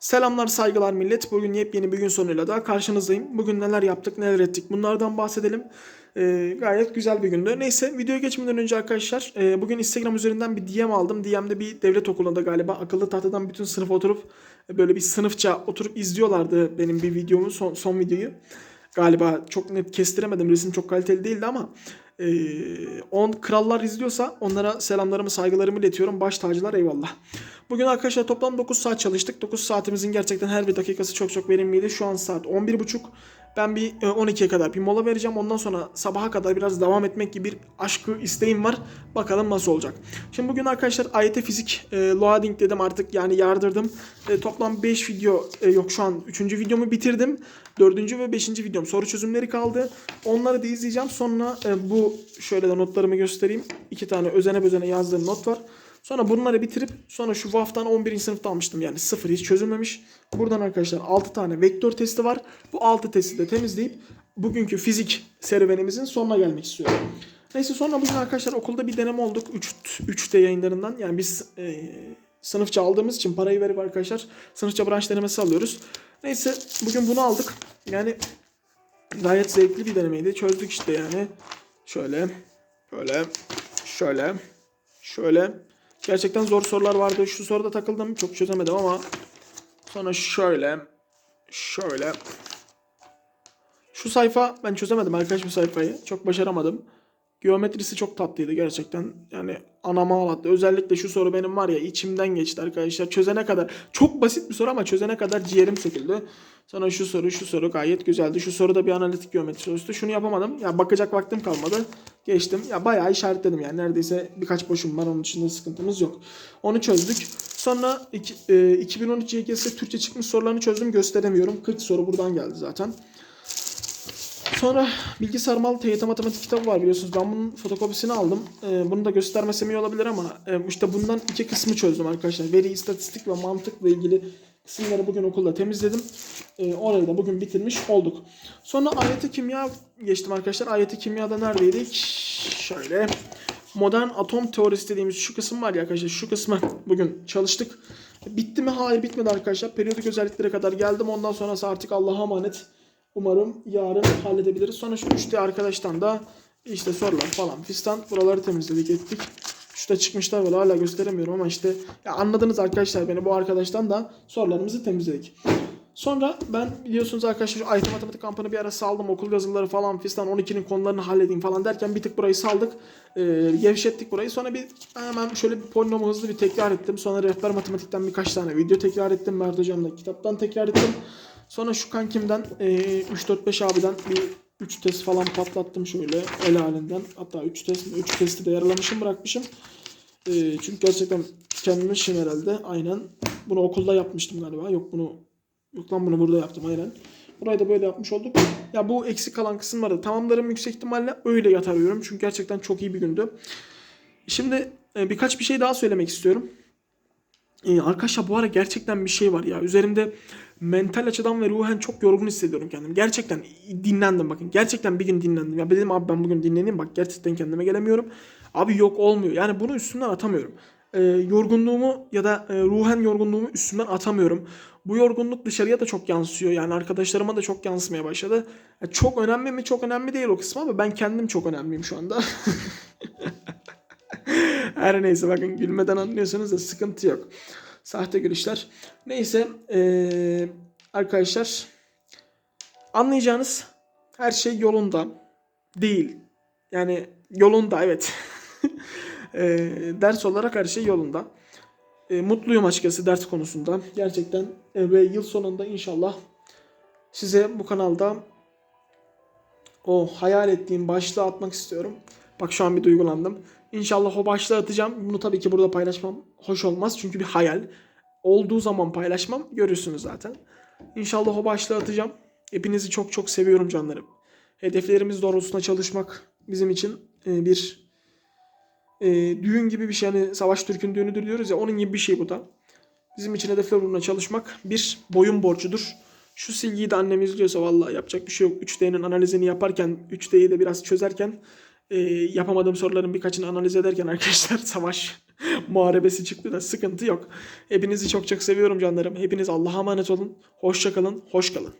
Selamlar saygılar millet. Bugün yepyeni bir gün sonuyla daha karşınızdayım. Bugün neler yaptık neler ettik bunlardan bahsedelim. Ee, gayet güzel bir gündü. Neyse videoya geçmeden önce arkadaşlar e, bugün Instagram üzerinden bir DM aldım. DM'de bir devlet okulunda galiba akıllı tahtadan bütün sınıf oturup e, böyle bir sınıfça oturup izliyorlardı benim bir videomu son, son videoyu. Galiba çok net kestiremedim. Resim çok kaliteli değildi ama e, on krallar izliyorsa onlara selamlarımı saygılarımı iletiyorum. Baş tacılar eyvallah. Bugün arkadaşlar toplam 9 saat çalıştık. 9 saatimizin gerçekten her bir dakikası çok çok verimliydi. Şu an saat 11.30. Ben bir e, 12'ye kadar bir mola vereceğim. Ondan sonra sabaha kadar biraz devam etmek gibi bir aşkı isteğim var. Bakalım nasıl olacak. Şimdi bugün arkadaşlar AYT fizik e, loading dedim artık yani yardırdım. E, toplam 5 video e, yok şu an 3. videomu bitirdim. 4. ve 5. videom soru çözümleri kaldı. Onları da izleyeceğim. Sonra e, bu şöyle de notlarımı göstereyim. İki tane özene özene yazdığım not var. Sonra bunları bitirip sonra şu VAF'tan 11. sınıfta almıştım yani sıfır hiç çözülmemiş. Buradan arkadaşlar 6 tane vektör testi var. Bu 6 testi de temizleyip bugünkü fizik serüvenimizin sonuna gelmek istiyorum. Neyse sonra bugün arkadaşlar okulda bir deneme olduk 3 3D yayınlarından. Yani biz e, sınıfça aldığımız için parayı verip arkadaşlar sınıfça branş denemesi alıyoruz. Neyse bugün bunu aldık. Yani gayet zevkli bir denemeydi. Çözdük işte yani. Şöyle, böyle, şöyle, şöyle. Gerçekten zor sorular vardı. Şu soruda takıldım. Çok çözemedim ama sonra şöyle, şöyle. Şu sayfa ben çözemedim arkadaş bu sayfayı. Çok başaramadım. Geometrisi çok tatlıydı gerçekten. Yani anama ağlattı. Özellikle şu soru benim var ya içimden geçti arkadaşlar. Çözene kadar çok basit bir soru ama çözene kadar ciğerim söküldü. Sonra şu soru şu soru gayet güzeldi. Şu soru da bir analitik geometri sorusu. Şunu yapamadım. Ya bakacak vaktim kalmadı. Geçtim. Ya bayağı işaretledim yani. Neredeyse birkaç boşum var. Onun dışında sıkıntımız yok. Onu çözdük. Sonra iki, e, 2013 YGS Türkçe çıkmış sorularını çözdüm. Gösteremiyorum. 40 soru buradan geldi zaten. Sonra bilgi sarmalı TYT matematik kitabı var biliyorsunuz. Ben bunun fotokopisini aldım. Ee, bunu da göstermesem iyi olabilir ama e, işte bundan iki kısmı çözdüm arkadaşlar. Veri, istatistik ve mantıkla ilgili kısımları bugün okulda temizledim. Ee, orayı da bugün bitirmiş olduk. Sonra ayeti kimya geçtim arkadaşlar. Ayeti kimyada neredeydik? Şöyle. Modern atom teorisi dediğimiz şu kısım var ya arkadaşlar. Şu kısmı bugün çalıştık. Bitti mi? Hayır bitmedi arkadaşlar. Periyodik özelliklere kadar geldim. Ondan sonrası artık Allah'a emanet. Umarım yarın halledebiliriz. Sonra şu 3D arkadaştan da işte sorular falan fistan buraları temizledik ettik. Şurada çıkmışlar böyle hala gösteremiyorum ama işte ya anladınız arkadaşlar beni bu arkadaştan da sorularımızı temizledik. Sonra ben biliyorsunuz arkadaşlar şu IT matematik kampını bir ara saldım. Okul yazıları falan fistan 12'nin konularını halledeyim falan derken bir tık burayı saldık. Ee, gevşettik burayı. Sonra bir hemen şöyle bir polinomu hızlı bir tekrar ettim. Sonra rehber matematikten birkaç tane video tekrar ettim. Mert hocamla kitaptan tekrar ettim. Sonra şu kankimden e, 3-4-5 abiden bir 3 test falan patlattım şöyle el halinden. Hatta 3 test 3 testi de yaralamışım bırakmışım. E, çünkü gerçekten tükenmişim herhalde. Aynen. Bunu okulda yapmıştım galiba. Yok bunu yok lan bunu burada yaptım aynen. Burayı da böyle yapmış olduk. Ya bu eksik kalan kısımları tamamlarım yüksek ihtimalle öyle yatarıyorum. Çünkü gerçekten çok iyi bir gündü. Şimdi e, birkaç bir şey daha söylemek istiyorum. Ee, arkadaşlar bu ara gerçekten bir şey var ya. Üzerimde mental açıdan ve ruhen çok yorgun hissediyorum kendimi. Gerçekten dinlendim bakın. Gerçekten bir gün dinlendim. Ya dedim abi ben bugün dinleneyim bak gerçekten kendime gelemiyorum. Abi yok olmuyor. Yani bunu üstümden atamıyorum. Ee, yorgunluğumu ya da e, ruhen yorgunluğumu üstümden atamıyorum. Bu yorgunluk dışarıya da çok yansıyor. Yani arkadaşlarıma da çok yansımaya başladı. Ya çok önemli mi? Çok önemli değil o kısmı ama ben kendim çok önemliyim şu anda. Her neyse bakın gülmeden anlıyorsunuz da sıkıntı yok. Sahte gülüşler. Neyse ee, arkadaşlar anlayacağınız her şey yolunda değil. Yani yolunda evet. E, ders olarak her şey yolunda. E, mutluyum açıkçası ders konusunda. Gerçekten e, ve yıl sonunda inşallah size bu kanalda o hayal ettiğim başlığı atmak istiyorum. Bak şu an bir duygulandım. İnşallah o başlığı atacağım. Bunu tabii ki burada paylaşmam hoş olmaz. Çünkü bir hayal. Olduğu zaman paylaşmam. Görürsünüz zaten. İnşallah o başlığı atacağım. Hepinizi çok çok seviyorum canlarım. Hedeflerimiz doğrultusunda çalışmak bizim için e, bir e, düğün gibi bir şey. Hani Savaş Türk'ün düğünüdür diyoruz ya. Onun gibi bir şey bu da. Bizim için hedefler uğruna çalışmak bir boyun borcudur. Şu silgiyi de annem izliyorsa vallahi yapacak bir şey yok. 3D'nin analizini yaparken, 3D'yi de biraz çözerken e, yapamadığım soruların birkaçını analiz ederken arkadaşlar savaş muharebesi çıktı da sıkıntı yok. Hepinizi çok çok seviyorum canlarım. Hepiniz Allah'a emanet olun. Hoşça kalın, hoş kalın.